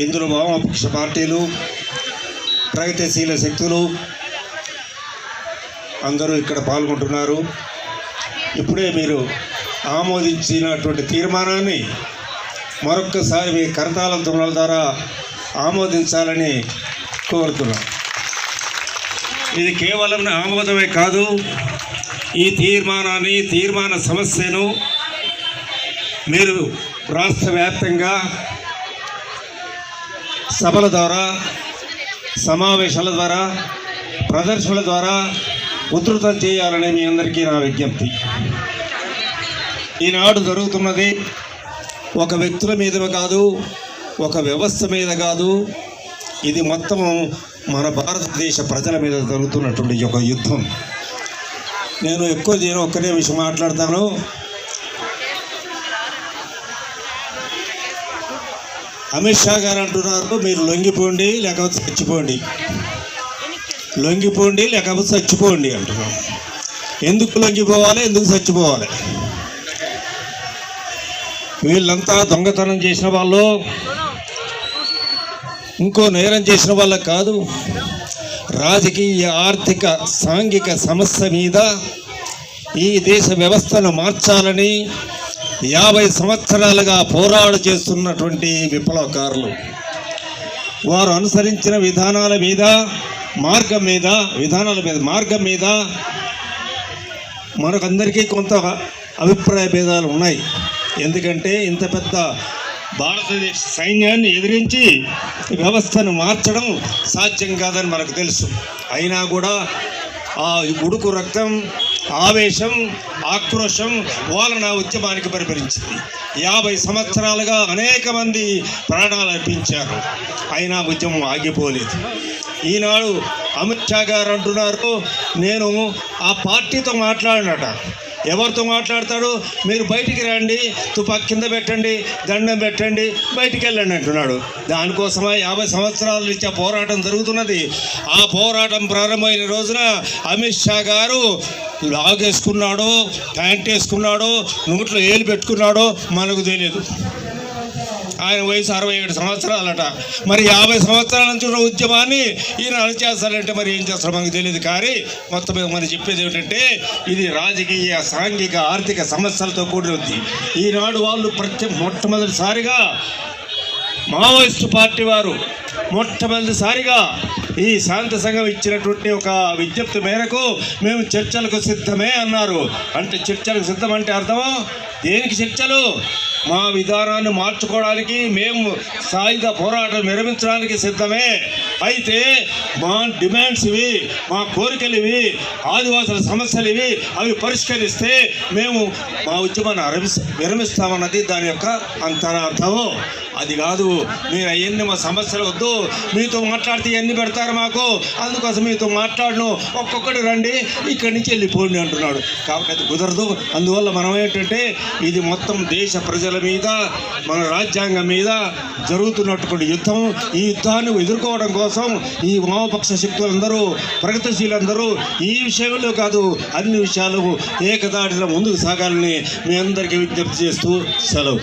ఇందులో వామపక్ష పార్టీలు ప్రగతిశీల శక్తులు అందరూ ఇక్కడ పాల్గొంటున్నారు. ఇప్పుడే మీరు ఆమోదించినటువంటి తీర్మానాన్ని మరొక్కసారి మీ కరతాళ ధ్వనుల ద్వారా ఆమోదించాలని కోరుతున్నాం. ఇది కేవలం ఆమోదమే కాదు ఈ తీర్మానాన్ని తీర్మాన సమస్యను మీరు రాష్ట్ర వ్యాప్తంగా సభల ద్వారా సమావేశాల ద్వారా ప్రదర్శనల ద్వారా ఉధృతం చేయాలని మీ అందరికీ నా విజ్ఞప్తి. ఈనాడు జరుగుతున్నది ఒక వ్యక్తుల మీద కాదు ఒక వ్యవస్థ మీద కాదు ఇది మొత్తం మన భారతదేశ ప్రజల మీద జరుగుతున్నటువంటి ఒక యుద్ధం. నేను ఎక్కువ నేను ఒక్కనే విషయం మాట్లాడతాను. అమిత్ షా గారు అంటున్నారు మీరు లొంగిపోండి లేకపోతే చచ్చిపోండి. లొంగిపోండి లేకపోతే చచ్చిపోండి అంటున్నాం ఎందుకు లొంగిపోవాలి ఎందుకు చచ్చిపోవాలి? వీళ్ళంతా దొంగతనం చేసిన వాళ్ళు. ఇంకో నేరం చేసిన వాళ్ళకి కాదు. రాజకీయ ఆర్థిక సాంఘిక సమస్య మీద ఈ దేశ వ్యవస్థను మార్చాలని యాభై సంవత్సరాలుగా పోరాడు చేస్తున్నటువంటి విప్లవకారులు. వారు అనుసరించిన విధానాల మీద మార్గం మీద విధానాల మీద మార్గం మీద మనకందరికీ కొంత అభిప్రాయ భేదాలు ఉన్నాయి. ఎందుకంటే ఇంత పెద్ద భారతదేశ సైన్యాన్ని ఎదిరించి వ్యవస్థను మార్చడం సాధ్యం కాదని మనకు తెలుసు. అయినా కూడా ఆ ఉడుకు రక్తం ఆవేశం ఆక్రోశం వాళ్ళ ఉద్యమానికి పరిపరించింది. యాభై సంవత్సరాలుగా అనేక మంది ప్రాణాలు అర్పించారు. అయినా ఉద్యమం ఆగిపోలేదు. ఈనాడు అమిత్ షా గారు అంటున్నారు నేను ఆ పార్టీతో మాట్లాడినట. ఎవరితో మాట్లాడతాడు? మీరు బయటికి రండి తుపాకి కింద పెట్టండి దండం పెట్టండి బయటికి వెళ్ళండి అంటున్నాడు. దానికోసమే యాభై సంవత్సరాల నుంచి పోరాటం జరుగుతున్నది. ఆ పోరాటం ప్రారంభమైన రోజున అమిత్ షా గారు లాగేసుకున్నాడో ప్యాంట్ వేసుకున్నాడో నోట్లో ఏలు పెట్టుకున్నాడో మనకు తెలియదు. ఆయన వయసు అరవై ఏడు సంవత్సరాలట. మరి యాభై సంవత్సరాల నుంచి ఉన్న ఉద్యమాన్ని ఈయన అణచేస్తారంటే మరి ఏం చేస్తారో మనకు తెలియదు. కానీ మొత్తం మీద మనం చెప్పేది ఏమిటంటే ఇది రాజకీయ సాంఘిక ఆర్థిక సమస్యలతో కూడి ఉంది. ఈనాడు వాళ్ళు ప్రతి మొట్టమొదటిసారిగా మావోయిస్టు పార్టీ వారు మొట్టమొదటిసారిగా ఈ శాంతి సంఘం ఇచ్చినటువంటి ఒక విజ్ఞప్తి మేరకు మేము చర్చలకు సిద్ధమే అన్నారు. అంటే చర్చలకు సిద్ధం అంటే అర్థమా? దేనికి చర్చలు? మా విధానాన్ని మార్చుకోవడానికి మేము సాయుధ పోరాటం నిర్మించడానికి సిద్ధమే. అయితే మా డిమాండ్స్ ఇవి మా కోరికలు ఇవి ఆదివాసుల సమస్యలు ఇవి అవి పరిష్కరిస్తే మేము మా ఉద్యమాన్ని విరమిస్తామన్నది దాని యొక్క అంతరార్థము. అది కాదు మీరు అవన్నీ మా సమస్యలు వద్దు. మీతో మాట్లాడితే ఎన్ని పెడతారు మాకు. అందుకోసం మీతో మాట్లాడను. ఒక్కొక్కటి రండి ఇక్కడి నుంచి వెళ్ళిపోండి అంటున్నాడు. కాబట్టి అది కుదరదు. అందువల్ల మనం ఏంటంటే ఇది మొత్తం దేశ ప్రజల మీద మన రాజ్యాంగం మీద జరుగుతున్నటువంటి యుద్ధం. ఈ యుద్ధాన్ని ఎదుర్కోవడం కోసం ఈ వామపక్ష శక్తులందరూ ప్రగతిశీలందరూ ఈ విషయంలో కాదు అన్ని విషయాలు ఏకదాటిలో ముందుకు సాగాలని మీ అందరికీ విజ్ఞప్తి చేస్తూ సెలవు.